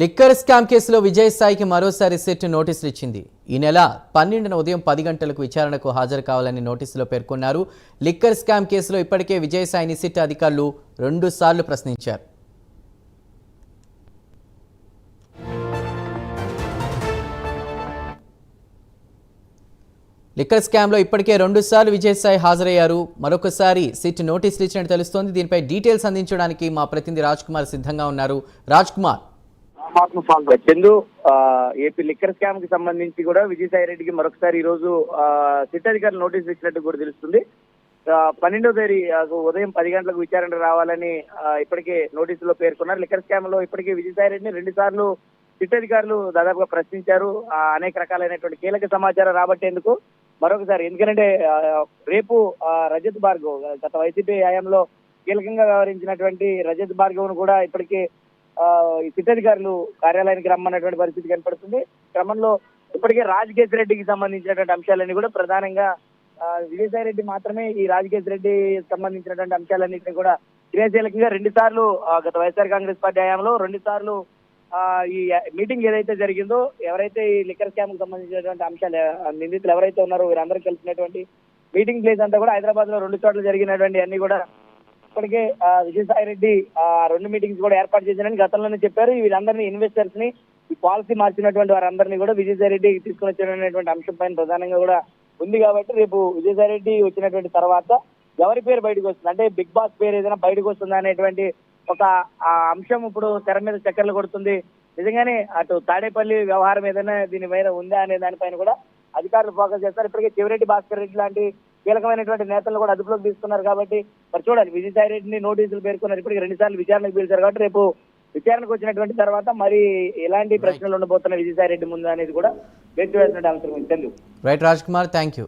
Liquor scam కేసులో విజయసాయికి మరోసారి set నోటీసులు ఇచ్చింది. ఈ నెల పన్నెండున ఉదయం పది గంటలకు విచారణకు హాజరు కావాలని నోటీసులో పేర్కొన్నారు. లిక్కర్ స్కామ్ కేసులో ఇప్పటికే విజయసాయిని సిట్ అధికారులు రెండుసార్లు ప్రశ్నించారు. లిక్కర్ స్కామ్లో ఇప్పటికే రెండుసార్లు విజయసాయి హాజరయ్యారు. మరొకసారి సిట్ నోటీసులు ఇచ్చినట్టు తెలుస్తోంది. దీనిపై డీటెయిల్స్ అందించడానికి మా ప్రతినిధి రాజ్ కుమార్ సిద్ధంగా ఉన్నారు. రాజ్ కుమార్. చందు ఆ, ఏపీ లిక్కర్ స్కామ్కి సంబంధించి కూడా విజయసాయి రెడ్డికి మరొకసారి ఈ రోజు ఆ, సిట్ అధికారులు నోటీస్ ఇచ్చినట్టు కూడా తెలుస్తుంది. పన్నెండో తేదీ ఆ, ఉదయం పది గంటలకు విచారణ రావాలని ఇప్పటికే నోటీసులో పేర్కొన్నారు. లిక్కర్ స్కామ్లో ఇప్పటికే విజయసాయి రెడ్డిని రెండు సార్లు సిట్ అధికారులు దాదాపుగా ప్రశ్నించారు. ఆ, అనేక రకాలైనటువంటి కీలక సమాచారం రాబట్టేందుకు మరొకసారి. ఎందుకంటే రేపు రజత్ భార్గవ్ గత వైసీపీ హయాంలో కీలకంగా వ్యవహరించినటువంటి రజత్ భార్గవ్ను కూడా ఇప్పటికే ఆ, అధికారులు కార్యాలయానికి రమ్మన్నటువంటి పరిస్థితి కనపడుతుంది. క్రమంలో ఇప్పటికే రాజకేశ్ రెడ్డికి సంబంధించినటువంటి అంశాలన్నీ కూడా ప్రధానంగా విజయసాయి రెడ్డి మాత్రమే ఈ రాజకేశ్ రెడ్డి సంబంధించినటువంటి అంశాలన్నింటినీ కూడా క్రియాశీలకంగా రెండు సార్లు గత వైఎస్ఆర్ కాంగ్రెస్ పార్టీ హయాంలో రెండు సార్లు ఈ మీటింగ్ ఏదైతే జరిగిందో ఎవరైతే ఈ లిక్కర్ స్కామ్కు సంబంధించినటువంటి అంశాలు నిందితులు ఎవరైతే ఉన్నారో వీరందరూ కలిసినటువంటి మీటింగ్ ప్లేస్ అంతా కూడా హైదరాబాద్లో రెండు చోట్ల జరిగినటువంటి అన్ని కూడా ఇప్పటికే ఆ, విజయసాయి రెడ్డి ఆ రెండు మీటింగ్స్ కూడా ఏర్పాటు చేశారని గతంలోనే చెప్పారు. వీళ్ళందరినీ ఇన్వెస్టర్స్ని ఈ పాలసీ మార్చినటువంటి వారందరినీ కూడా విజయసాయి రెడ్డి తీసుకుని వచ్చినటువంటి అంశం పైన ప్రధానంగా కూడా ఉంది కాబట్టి రేపు విజయసాయి రెడ్డి వచ్చినటువంటి తర్వాత ఎవరి పేరు బయటకు వస్తుంది? అంటే బిగ్ బాస్ పేరు ఏదైనా బయటకు వస్తుందా అనేటువంటి ఒక అంశం ఇప్పుడు తెర మీద చక్కర్లు కొడుతుంది. నిజంగానే అటు తాడేపల్లి వ్యవహారం ఏదైనా దీని మీద ఉందా అనే దానిపైన కూడా అధికారులు ఫోకస్ చేస్తారు. ఇప్పటికే చివరెడ్డి భాస్కర్ రెడ్డి లాంటి కీలకమైనటువంటి నేతలను కూడా అదుపులోకి తీసుకున్నారు కాబట్టి మరి చూడాలి విజయసాయి రెడ్డిని నోటీసులు పేర్కొన్నారు. ఇప్పటికి రెండు సార్లు విచారణకు పిలిచారు కాబట్టి రేపు విచారణకు వచ్చినటువంటి తర్వాత మరి ఎలాంటి ప్రశ్నలు ఉండబోతున్న విజయసాయి రెడ్డి ముందు అనేది కూడా వేచి ఉంది. Chandu right Raj Kumar thank you